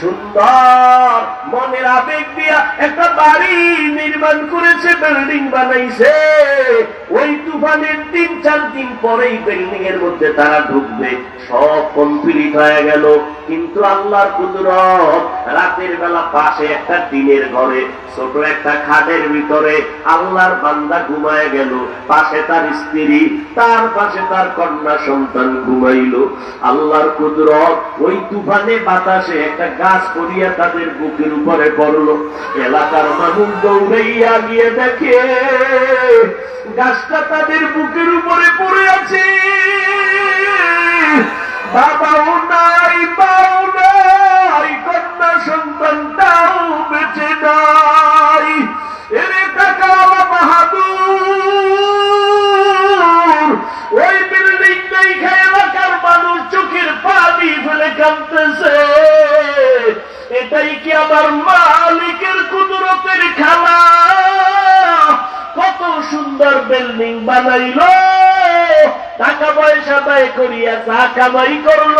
সুন্দর মনের আবেগ দিয়া একটা বাড়ি নির্মাণ করেছে বিল্ডিং বানাইছে। ওই তুফানের তিন চার দিন পরেই বিল্ডিং এর মধ্যে তারা ঢুকবে। সব কমপ্লিট হয়ে গেল। কিন্তু আল্লাহর কুদরত রাতের বেলা পাশে একটা টিনের ঘরে, ছোট একটা খাটের ভিতরে আল্লাহর বান্দা ঘুমায় গেল। পাশে তার স্ত্রী, তার পাশে তার কন্যা সন্তান ঘুমাইল। আল্লাহর কুদরত ওই তুফানে বাতাসে একটা গাছ করিয়া তাদের বুকের উপরে পড়ল। এলাকার মানুষ দৌড়াইয়া গিয়ে দেখে, গাছটা তাদের বুকের উপরে পড়ে আছে। বাবাও নাই, বাও নাই, কন্যা সন্তানটাও বেঁচে নাই। এরে টাকা বাহাদুর, ওই বিল্ডিং নাই খায় এলাকার মানুষ চোখের পানি ফেলে কাঁদতেছে। এটাই কি আমার মালিকের টাকা পয়সা করিয়া যা কামাই করল,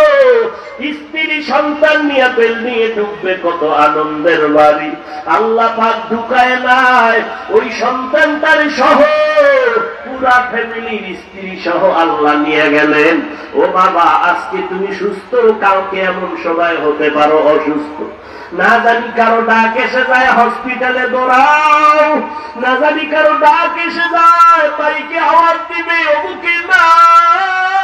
স্ত্রী সন্তান নিয়ে বেল নিয়ে ঢুকবে, কত আনন্দের বাড়ি। আল্লাহ পাক ঢুকায় নাই, ওই সহ পুরা ফ্যামিলির স্ত্রী সহ আল্লাহ নিয়ে গেলেন। ও বাবা, আজকে তুমি সুস্থ কাউকে এমন সময় হতে পারো অসুস্থ। না জানি কারও ডাক এসে যায় হসপিটালে দৌড়াও, না জানি কারও ডাক এসে যায় দিবে অমুকে নাই।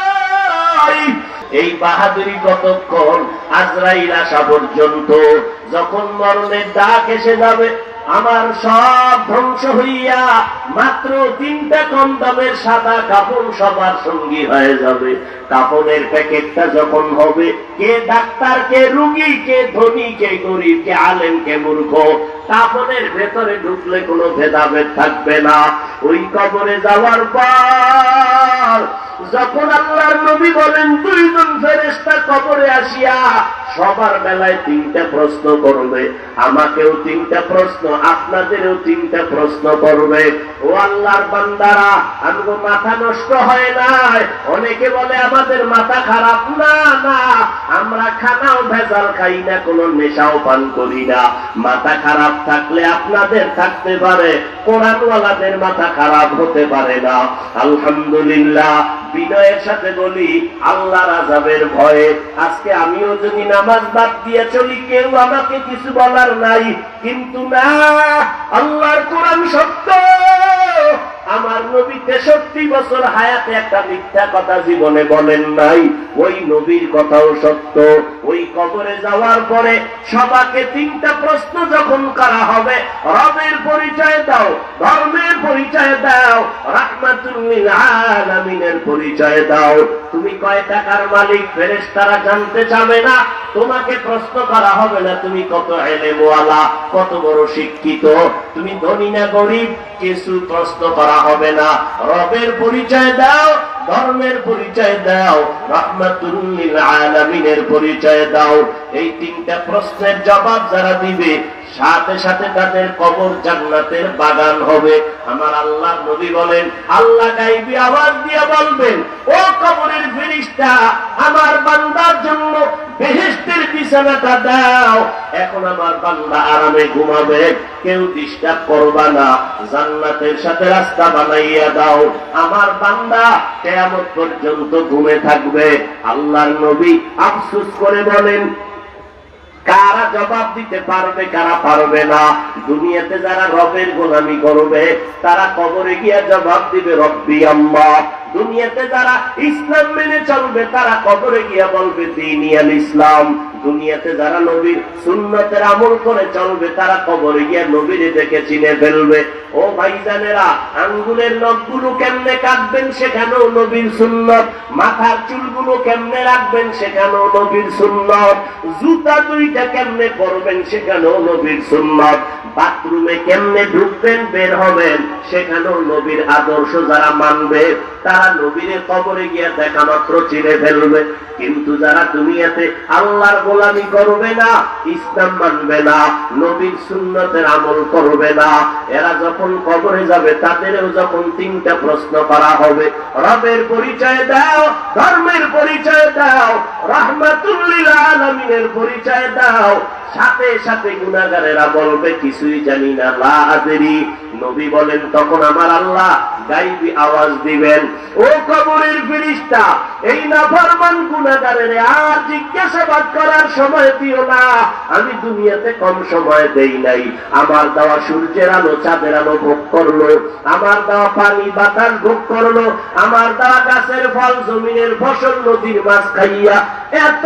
এই বাহাদুরি কতক্ষণ আজরাইল আসা পর্যন্ত? যখন মরণের ডাক এসে যাবে, আমার সব ধ্বংস হইয়া মাত্র তিনটা কম দামের সাদা কাপড় সবার সঙ্গী হয়ে যাবে। কাপড়ের প্যাকেটটা যখন হবে, কে ডাক্তার, কে রুগী, কে ধনী, কে গরিব, কে আলেম, কে মূর্খ কাপড়ের ভেতরে ঢুকলে কোনো ভেদাভেদ থাকবে না। ওই কবরে যাওয়ার পর যখন আল্লাহর নবী বলেন, দুইজন ফেরেস্তা কবরে আসিয়া সবার বেলায় তিনটা প্রশ্ন করবে, আমাকেও তিনটা প্রশ্ন, আপনাদেরও তিনটা প্রশ্ন করবে। ও আল্লাহর বান্দারা আমগো মাথা নষ্ট হয় নাই। অনেকে বলে, আমাদের মাথা খারাপ। না না, আমরা খানাও ভেজাল খাই না, কোনো নেশাও পান করি না। মাথা খারাপ থাকলে আপনাদের থাকতে পারে, কোরআনওয়ালাদের মাথা খারাপ হতে পারে না। আলহামদুলিল্লাহ, বিনয়ের সাথে বলি, আল্লাহর আজাবের ভয়ে, আজকে আমিও যদি নামাজ বাদ দিয়ে চলি, কেউ আমাকে কিছু বলার নাই, কিন্তু না, আল্লাহর কোরআন সত্য। আমার নবী তেষট্টি বছর হায়াতে একটা মিথ্যা কথা জীবনে বলেন নাই। ওই নবীর কথাও সত্য। ওই কবরে যাওয়ার পরে সবাকে তিনটা প্রশ্ন যখন করা হবে, রবের পরিচয় দাও, ধর্মের পরিচয় দাও রাহমাতুল্লিল পরিচয় দাও। তুমি কয় টাকার মালিক, ফেরেশতারা জানতে চাবে না। তোমাকে প্রশ্ন করা হবে না, তুমি কত এলেমওয়ালা, কত বড় শিক্ষিত। তুমি ধনী না গরিব, কিছু প্রশ্ন করা হবে না। রবের পরিচয় দাও, ধর্মের পরিচয় দাও, রহমাতুল্লিল আলামিনের পরিচয় দাও। এই তিনটা প্রশ্নের জবাব যারা দিবে সাথে সাথে তাদের কবর জান্নাতের বাগান হবে। আমার আল্লাহ নবী বলেন, আল্লাহ গাইবি আওয়াজ দিয়ে বলবেন, ও কবরের ফেরিস্তা আমার বান্দার জন্য বেহেস্তের বিছানাটা দাও। এখন আমার বান্দা আরামে ঘুমাবে, কেউ ডিস্টার্ব করবা না, জান্নাতের সাথে রাস্তা বানাইয়া দাও। আমার বান্দা কেয়ামত পর্যন্ত ঘুমে থাকবে। আল্লাহর নবী আফসুস করে বলেন কারা জবাব দিতে পারবে, কারা পারবে না? দুনিয়াতে যারা রবের গোলামি করবে, তারা কবরে গিয়া জবাব দিবে, রব্বি আম্মা। দুনিয়াতে যারা ইসলাম মেনে চলবে, তারা কবরে গিয়া বলবে দিনিয়াল ইসলাম। দুনিয়াতে যারা নবীর সুন্নতের আমল করে চলবে, তারা কবরে গিয়া নবীরে দেখে চিনে ফেলবে। ও ভাইজানেরা, আঙ্গুলের নখগুলো কেমনে কাটবেন সেখানেও নবীর সুন্নত, মাথার চুলগুলো কেমনে রাখবেন সেখানেও নবীর সুন্নত, জুতা দুইটা কেমনে পরবেন সেখানেও নবীর সুন্নত, বাথরুমে কেমনে ঢুকবেন বের হবেন সেখানেও নবীর আদর্শ যারা মানবে, তারা নবীরে কবরে গিয়া দেখা মাত্র চিনে ফেলবে। কিন্তু যারা দুনিয়াতে আল্লাহর গোলামি করবে না, ইসলাম মানবে না, নবীর সুন্নতের আমল করবে না, এরা যখন কবরে যাবে, তাদেরও যখন তিনটা প্রশ্ন করা হবে। রবের পরিচয় দাও, ধর্মের পরিচয় দাও, রহমাতুল্লিল আলমিনের পরিচয় দাও সাথে সাথে গুনাগারেরা বলবে, কিছুই জানি না, লা আদেরি। নবী বলেন, তখন আমার আল্লাহ গাইবি আওয়াজ দিবেন। ও কবরের ফিরিস্তা এই নাফরমান গুনাগারের আর জিজ্ঞাসাবাদ করার সময় দিও না। আমি দুনিয়াতে কম সময় দেই নাই। আমার দেওয়া সূর্যের আলো চাঁদের আলো ভোগ করল। আমার দেওয়া পানি বাতাস ভোগ করল। আমার দেওয়া গাছের ফল জমিনের ফসল নদীর মাছ খাইয়া এত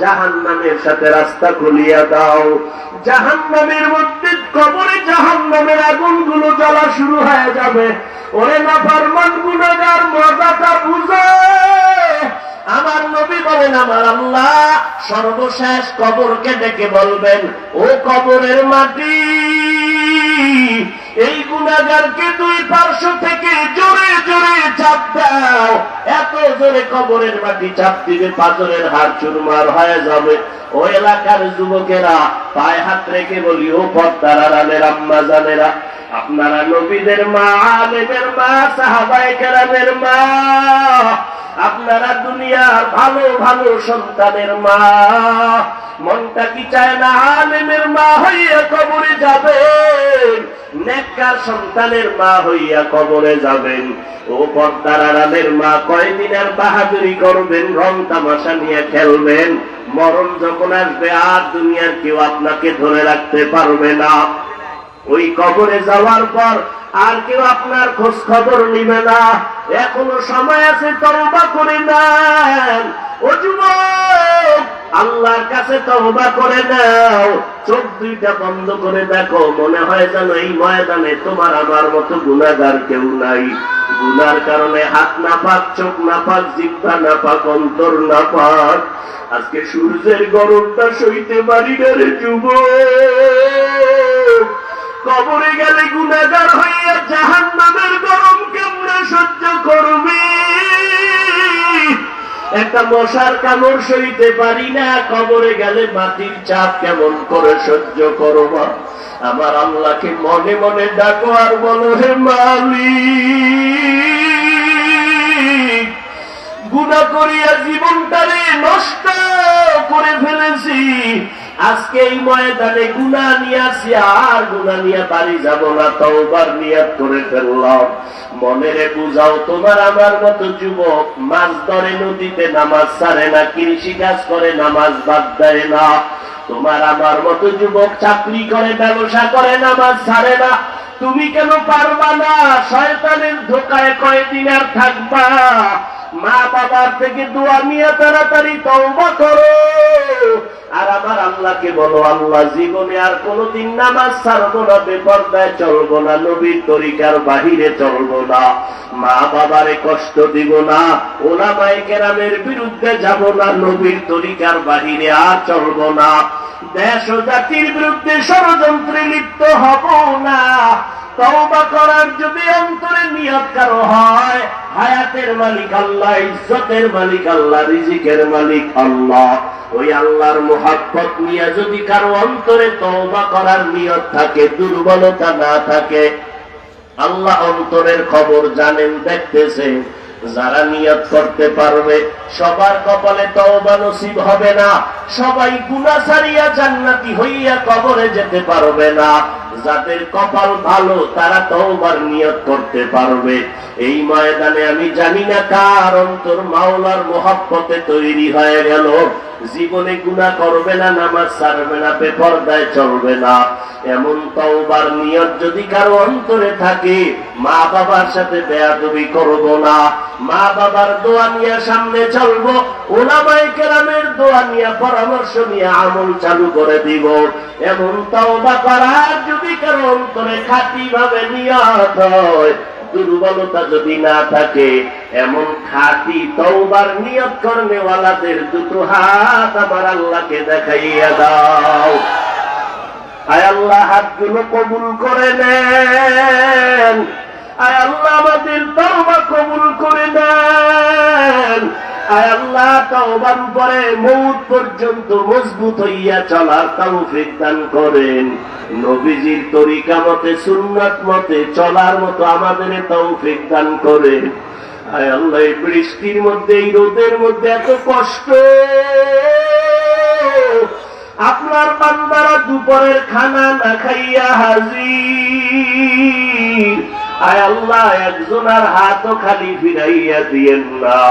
জাহান নামের সাথে রাস্তা খুলিয়া দাও। জাহান নামের মধ্যে কবরে জাহান নামের আগুনগুলো জ্বলা শুরু হয়ে যাবে। ওরে না ফারমান গুণাগার মজাটা বুঝে। আমার নবী বলেন, আমার আল্লাহ সর্বশেষ কবরকে ডেকে বলবেন, ও কবরের মাটি। এই গুণাগারকে দুই পার্শ্ব থেকে জোরে জোরে চাপ দাও। এত জোরে কবরের মাটি চাপ দিবে, পাথরের হাত চুরমার হয়ে যাবে। ও এলাকার যুবকেরা, পায়ে হাত রেখে বলি, ও পদ্মারা রামের আম্মা জানেরা, আপনারা নবীদের মা, আলেমের মা সাহাবাই কেরামের মা আপনারা দুনিয়ার ভালো ভালো সন্তানের মা। মনটা কি চায় না আলেমের মা হইয়া কবরে যাবেন? নেককার সন্তানের মা হইয়া কবরে যাবেন। ও পর্দার মা, কয়দিন আর বাহাদুরি করবেন, রং তামাশা নিয়ে খেলবেন। মরণ যখন আসবে, আর দুনিয়ার কেউ আপনাকে ধরে রাখতে পারবে না। ওই কবরে যাওয়ার পর আর কেউ আপনার খোঁজ খবর নিবে না। এখনও সময় আছে, তওবা করে নেন। ও যুবক, আল্লাহর কাছে তওবা করে নাও। চোখ দুইটা বন্ধ করে দেখো, মনে হয় যেন এই ময়দানে তোমার আমার মতো গুণাগার কেউ নাই। গুনার কারণে হাত না পাক চোখ না পাক জিব্বা না পাক অন্তর না পাক আজকে সূর্যের গরমটা সইতে পারি না রে যুবক। কবরে গেলে গুণাগার হইয়া জাহান নামের গরম সহ্য করবি। একটা মশার কামড় সইতে পারি না, কবরে গেলে মাটির চাপ কেমন করে সহ্য করব? আমার আল্লাহকে মনে মনে ডাকো আর বলো, হে মালিক গুণা করিয়া জীবনটারে নষ্ট করে ফেলেছি। আজকে এই ময়দানে গুণা নিয়ে আসি, আর গুণা নিয়ে বাড়ি যাব না, তওবার নিয়াত করে ফেললাম। মনেরে বুঝাও তোমার আমার মতো যুবক, মাছ ধরে নদীতে নামাজ ছাড়ে না, কৃষি কাজ করে নামাজ বাদ দেয় না। তোমার আমার মতো যুবক চাকরি করে, ব্যবসা করে, নামাজ ছাড়ে না। তুমি কেন পারবা না? শয়তানের ধোকায় কয়দিন আর থাকবা? মা বাবার থেকে দোয়া নিয়ে তাড়াতাড়ি তওবা করো। আর আমার আল্লাহকে বলো, আল্লাহ জীবনে আর কোনোদিন নামাজ ছাড়বো না, বেপর্দায় চলবো না, নবীর তরিকার বাহিরে চলবো না। মা বাবারে কষ্ট দিব না ওলামাই কেরামের বিরুদ্ধে যাব না, নবীর তরিকার বাহিরে আর চলবো না। দেশ ও জাতির বিরুদ্ধে ষড়যন্ত্রে লিপ্ত হব না। তওবা করার যদি অন্তরে নিয়ত কারও হয়, হায়াতের মালিক আল্লাহ, ইজ্জতের মালিক আল্লাহ, রিজিকের মালিক আল্লাহ। ওই আল্লাহর মোহাব্বত নিয়ে যদি কারও অন্তরে তওবা করার নিয়ত থাকে, দুর্বলতা না থাকে, আল্লাহ অন্তরের খবর জানেন, দেখতেছেন, যারা নিয়ত করতে পারবে, সবার কপালে তওবা নসিব হবে না। সবাই গুনাহ ছাড়িয়া জান্নাতি হইয়া কবরে যেতে পারবে না। যাদের কপাল ভালো, তারা তওবার নিয়ত করতে পারবে। এই ময়দানে আমি জানি না কার অন্তর মাওলার মোহাব্বতে তৈরি হয়ে গেল। জীবনে গুণা করবে না, নামাজ ছাড়বে না, বেপরদায় চলবে না। এমন তওবার নিয়ত যদি কারও অন্তরে থাকে মা বাবার সাথে বেয়াদবি করব না। মা বাবার দোয়া নিয়ে সামনে চলবো ওলামাই কেরামের দোয়া নিয়ে পরামর্শ নিয়ে আমল চালু করে দিব। এমন তওবা করার যদি কারও অন্তরে খাঁটি ভাবে নিয়ত হয়, দুর্বলতা যদি না থাকে, এমন খাঁটি তওবার নিয়ত কর্মেওয়ালাদের দুটো হাত আমার আল্লাহকে দেখাইয়া দাও। আয় আল্লাহ, হাতগুলো কবুল করে নেন। আয় আল্লাহ আমাদের তওবা কবুল করে নেন। আয় আল্লাহ তওবার পরে মৌত পর্যন্ত মজবুত হইয়া চলার তৌফিক দান করেন। নবীজির তরিকা মতে, সুন্নাত মতে, চলার মতো আমাদের তৌফিক দান করেন। আয় আল্লাহ, এই বৃষ্টির মধ্যে, এই রোদের মধ্যে এত কষ্ট। আপনার বান্দারা দুপুরের খানা না খাইয়া হাজির। আয় আল্লাহ, একজনের হাতও খালি ফিরাইয়া দিয়েন না।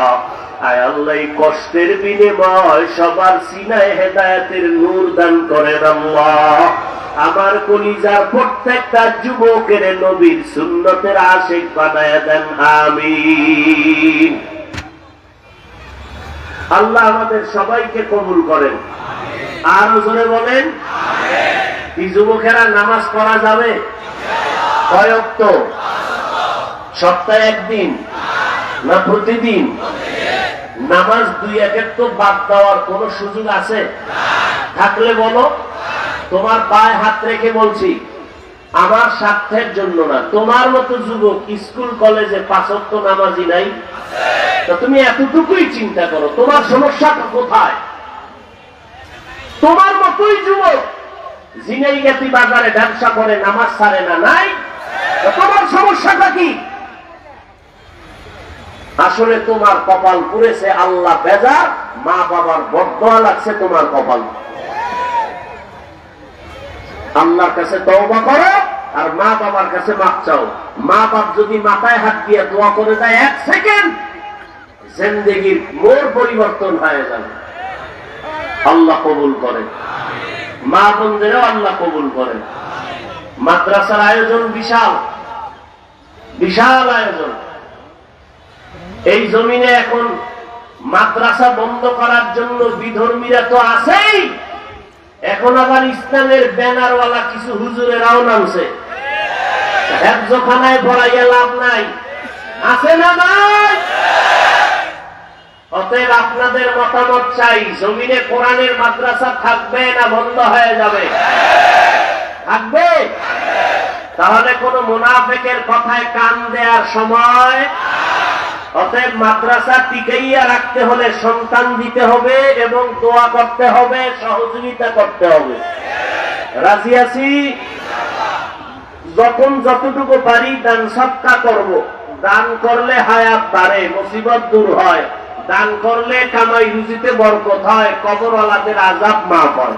আয় আল্লাহ কষ্টের বিনিময় সবার সিনায় হেদায়তের নূর দান করেন আল্লাহ। আমার কলিজার প্রত্যেকটা যুবকের নবীর সুন্নতের আশেক বানায় দেন, আমিন। আল্লাহ আমাদের সবাইকে কবুল করেন। আর জোরে বলেন এই যুবকেরা নামাজ পড়া যাবে? কয়ক্ত সপ্তাহে একদিন না প্রতিদিন? নামাজ দুই একের তো বাদ দেওয়ার কোন সুযোগ আছে? থাকলে বলো, তোমার পায়ে হাত রেখে বলছি, আমার স্বার্থের জন্য না। তোমার মতো যুবক স্কুল, কলেজে পাঁচক্ত নামাজি নাই। তা তুমি এতটুকুই চিন্তা করো, তোমার সমস্যাটা কোথায়? তোমার মতোই যুবক জিনেই গেতি বাজারে ব্যবসা করে, নামাজ ছাড়ে না, নাই? তোমার সমস্যাটা কি? আসলে তোমার কপাল পুড়েছে আল্লাহ বেজার, মা বাবার বদয়া লাগছে তোমার কপাল। আল্লাহর কাছে তওবা করো আর মা বাবার কাছে মাপ চাও। মা বাপ যদি মাথায় হাত দিয়ে দোয়া করে দেয় এক সেকেন্ড, জিন্দগির মোর পরিবর্তন হয়ে যাবে। আল্লাহ কবুল করেন মা বোনদেরও আল্লাহ কবুল করেন মাদ্রাসার আয়োজন বিশাল। বিশাল আয়োজন। এই জমিনে এখন মাদ্রাসা বন্ধ করার জন্য বিধর্মীরা তো আছেই। এখন আবার ইসলামের ব্যানারওয়ালা কিছু হুজুরেরাও নামছে। হেফজখানায় পড়াইয়া লাভ নাই। আছে না নাই? অতএব আপনাদের মতামত চাই, জমিনে কোরআনের মাদ্রাসা থাকবে না, বন্ধ হয়ে যাবে। থাকবে? তাহলে কোন মুনাফেকের কথায় কান দেওয়ার সময়? অতএব মাদ্রাসা টিকাইয়া রাখতে হলে সন্তান দিতে হবে এবং দোয়া করতে হবে, সহযোগিতা করতে হবে। রাজি আছি? যখন যতটুকু পারি দান সৎকা করব। দান করলে হায়াত বাড়ে, মুসিবত দূর হয়। দান করলে কামাই রুজিতে বরকত হয়, কবরওয়ালাদের আজাব মাফ হয়।